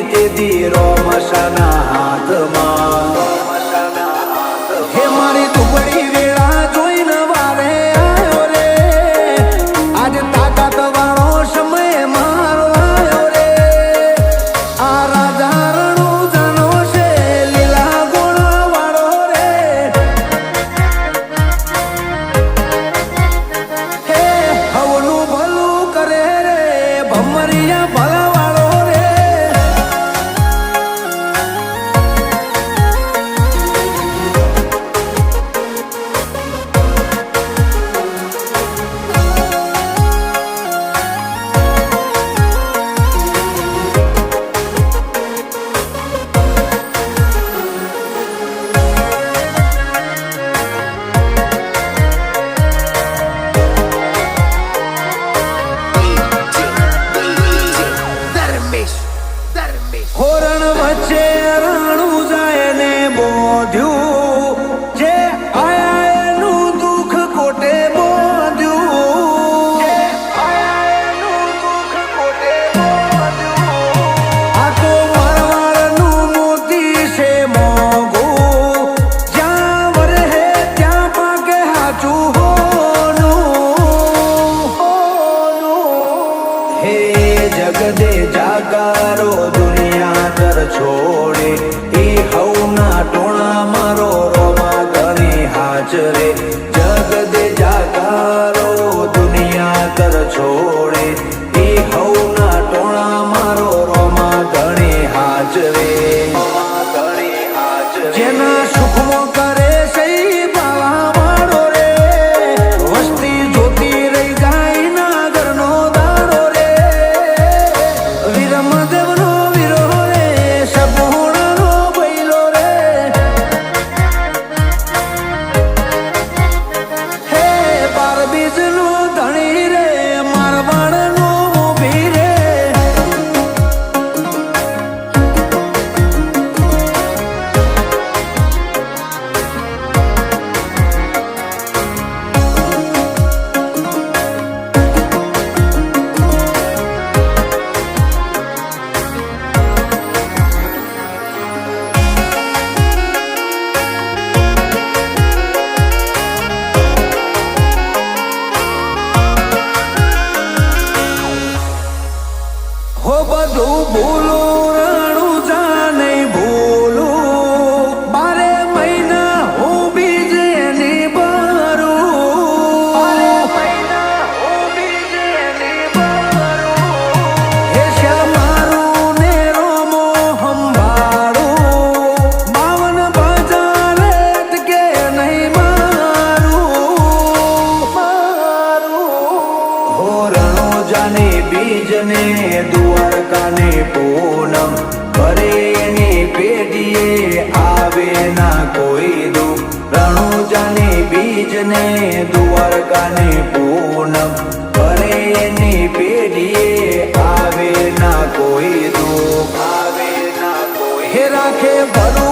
te dirò. એને દ્વારકાને પૂનમ કરે એની પેઢીએ આવે ના કોઈ દુઃખ. રણુજાને બીજને દ્વારકાને પૂનમ ભરે ને પેઢીએ આવે ના કોઈ દુઃખ. આવે ના કોઈ રાખે ભરું